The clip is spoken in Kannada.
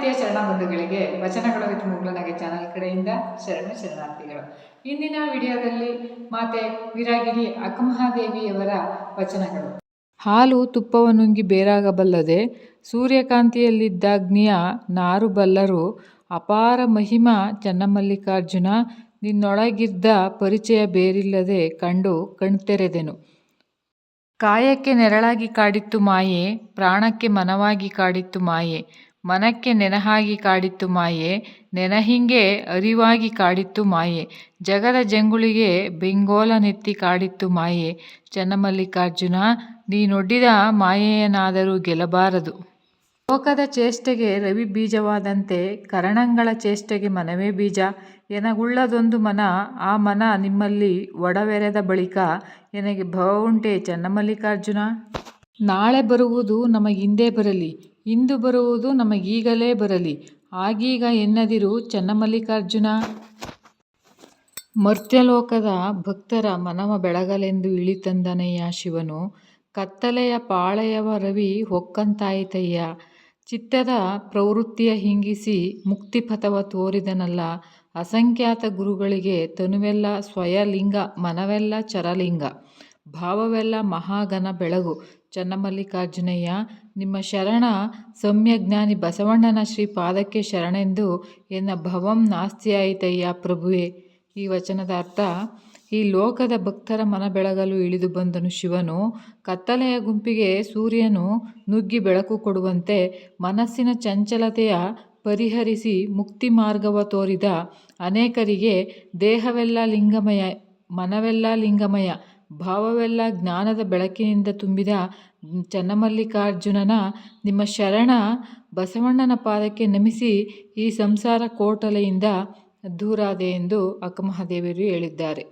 ಪ್ರೀತಿಯ ಶರಣ ಬಂಧುಗಳಿಗೆ ವಚನಗಳ ವಿತ್ ಮುಗ್ಲನಗೆ ಚಾನಲ್ ಕಡೆಯಿಂದ ಶರಣ ಶರಣಾರ್ಥಿಗಳು. ಇಂದಿನ ವಿಡಿಯೋದಲ್ಲಿ ಮಾತೆ ವೀರಾಗಿರಿ ಅಕ್ಕಮಹಾದೇವಿಯವರ ವಚನಗಳು. ಹಾಲು ತುಪ್ಪವನ್ನುಂಗಿ ಬೇರಾಗಬಲ್ಲದೆ ಸೂರ್ಯಕಾಂತಿಯಲ್ಲಿದ್ದ ಅಗ್ನಿಯ ನಾರು ಬಲ್ಲರು ಅಪಾರ ಮಹಿಮಾ ಚನ್ನಮಲ್ಲಿಕಾರ್ಜುನ ನಿನ್ನೊಳಗಿದ್ದ ಪರಿಚಯ ಬೇರಿಲ್ಲದೆ ಕಂಡು ಕಣ್ತೆರೆದೆನು. ಕಾಯಕ್ಕೆ ನೆರಳಾಗಿ ಕಾಡಿತ್ತು ಮಾಯೆ, ಪ್ರಾಣಕ್ಕೆ ಮನವಾಗಿ ಕಾಡಿತ್ತು ಮಾಯೆ ಮನಕ್ಕೆ ನೆನಹಾಗಿ ಕಾಡಿತ್ತು ಮಾಯೆ, ನೆನಹಿಂಗೆ ಅರಿವಾಗಿ ಕಾಡಿತ್ತು ಮಾಯೆ, ಜಗದ ಜಂಗುಳಿಗೆ ಬೆಂಗೋಲನೆತ್ತಿ ಕಾಡಿತ್ತು ಮಾಯೆ. ಚನ್ನಮಲ್ಲಿಕಾರ್ಜುನ, ನೀನೊಡ್ಡಿದ ಮಾಯೆಯನಾದರೂ ಗೆಲ್ಲಬಾರದು. ಲೋಕದ ಚೇಷ್ಟೆಗೆ ರವಿ ಬೀಜವಾದಂತೆ, ಕರಣಂಗಳ ಚೇಷ್ಟೆಗೆ ಮನವೇ ಬೀಜ. ಎನಗುಳ್ಳದೊಂದು ಮನ, ಆ ಮನ ನಿಮ್ಮಲ್ಲಿ ಒಡವೆರೆದ ಬಳಿಕ ಎನಗೆ ಉಂಟೆ ಚನ್ನಮಲ್ಲಿಕಾರ್ಜುನ? ನಾಳೆ ಬರುವುದು ನಮಗಿಂದೇ ಬರಲಿ. ಇಂದು ಬರುವುದು ನಮಗೀಗಲೇ ಬರಲಿ. ಆಗೀಗ ಎನ್ನದಿರು ಚನ್ನಮಲ್ಲಿಕಾರ್ಜುನ. ಮರ್ತ್ಯಲೋಕದ ಭಕ್ತರ ಮನವ ಬೆಳಗಲೆಂದು ಇಳಿತಂದನಯ್ಯ ಶಿವನು, ಕತ್ತಲೆಯ ಪಾಳೆಯವ ರವಿ ಹೊಕ್ಕಂತಾಯಿತಯ್ಯ. ಚಿತ್ತದ ಪ್ರವೃತ್ತಿಯ ಹಿಂಗಿಸಿ ಮುಕ್ತಿಪಥವ ತೋರಿದನಲ್ಲ. ಅಸಂಖ್ಯಾತ ಗುರುಗಳಿಗೆ ತನುವೆಲ್ಲ ಸ್ವಯಲಿಂಗ, ಮನವೆಲ್ಲ ಚರಲಿಂಗ. ಭಾವವೆಲ್ಲ ಮಹಾಗನ ಬೆಳಗು. ಚನ್ನಮಲ್ಲಿಕಾರ್ಜುನಯ್ಯ, ನಿಮ್ಮ ಶರಣ ಸಮ್ಯಜ್ಞಾನಿ ಬಸವಣ್ಣನ ಶ್ರೀ ಪಾದಕ್ಕೆ ಶರಣೆಂದು ಎನ್ನ ಭವಂ ನಾಸ್ತಿಯಾಯಿತಯ್ಯ ಪ್ರಭುವೇ. ಈ ವಚನದ ಅರ್ಥ, ಈ ಲೋಕದ ಭಕ್ತರ ಮನ ಬೆಳಗಲು ಇಳಿದು ಬಂದನು ಶಿವನು, ಕತ್ತಲೆಯ ಗುಂಪಿಗೆ ಸೂರ್ಯನು ನುಗ್ಗಿ ಬೆಳಕು ಕೊಡುವಂತೆ ಮನಸ್ಸಿನ ಚಂಚಲತೆಯ ಪರಿಹರಿಸಿ ಮುಕ್ತಿ ಮಾರ್ಗವ ತೋರಿದ ಅನೇಕರಿಗೆ ದೇಹವೆಲ್ಲ ಲಿಂಗಮಯ, ಮನವೆಲ್ಲ ಲಿಂಗಮಯ ಭಾವವೆಲ್ಲ ಜ್ಞಾನದ ಬೆಳಕಿನಿಂದ ತುಂಬಿದ ಚನ್ನಮಲ್ಲಿಕಾರ್ಜುನನ ನಿಮ್ಮ ಶರಣ ಬಸವಣ್ಣನ ಪಾದಕ್ಕೆ ನಮಿಸಿ ಈ ಸಂಸಾರ ಕೋಟಲೆಯಿಂದ ದೂರಾದೆ ಎಂದು ಅಕ್ಕಮಹಾದೇವಿಯರು ಹೇಳಿದ್ದಾರೆ.